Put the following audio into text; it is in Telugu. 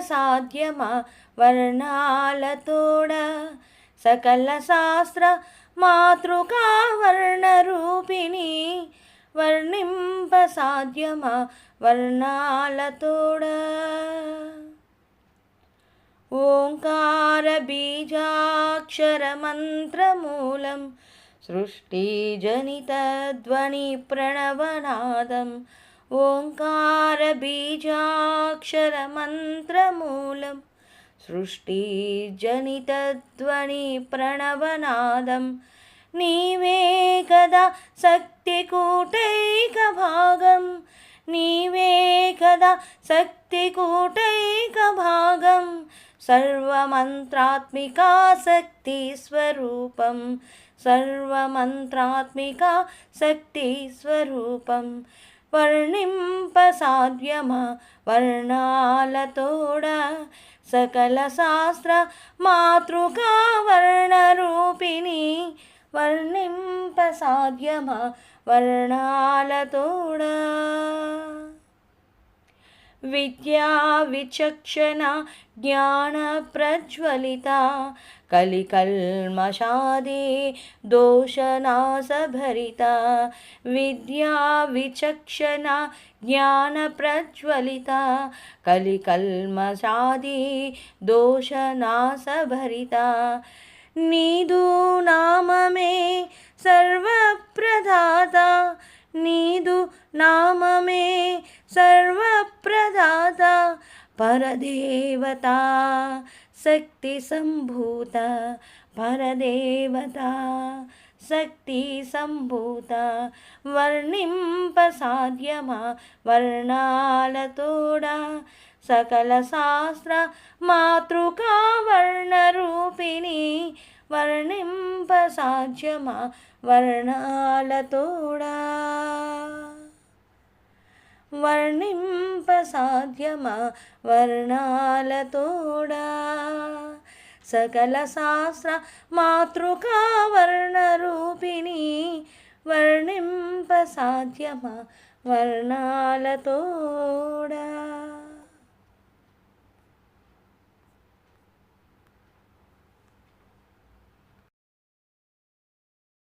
साध्यमा वर्णालतोड सकलशास्त्रमातृका वर्णरूपिणीपसा वर्णालतोडङ्कारबीजाक्षरमन्त्रमूलं सृष्टिजनितध्वनि प्रणवनादम् ఓంకార బీజాక్షర మంత్రమూలం సృష్టిజనితధ్వని ప్రణవనాదం. ప్రణవనాదం నీవే కదా శక్తికూటైక భాగం నీవే కదా శక్తికూటైక భాగం సర్వమంత్రాత్మికా శక్తి స్వరూపం సర్వమంత్రాత్మికా శక్తి స్వరూపం వర్ణింప సాధ్యమా? వర్ణాలతోడ సకల శాస్త్ర మాతృకా వర్ణరూపిణి వర్ణింప సాధ్యమా? వర్ణాలతోడ विद्याचक्षण ज्ञान प्रज्वलिता विद्याविचक्षणा दोषनाशभरिता, विद्या विचक्षण ज्ञान प्रज्वलिता, कलिकल्मषादे दोषनाशभरिता। नीदू नाम मे सर्वप्रदाता नीदू नाम मे सर्व నామమే సర్వప్రదాత పరదేవత శక్తి సంభూత పరదేవత శక్తి సంభూత వర్ణింప సాధ్యమా వర్ణాలతోడ సకల శాస్త్ర వర్ణింప సాధ్యమా వర్ణాలతోడా? సకల శాస్త్ర మాతృకా వర్ణరూపిణి వర్ణింప సాధ్యమా వర్ణాలతోడా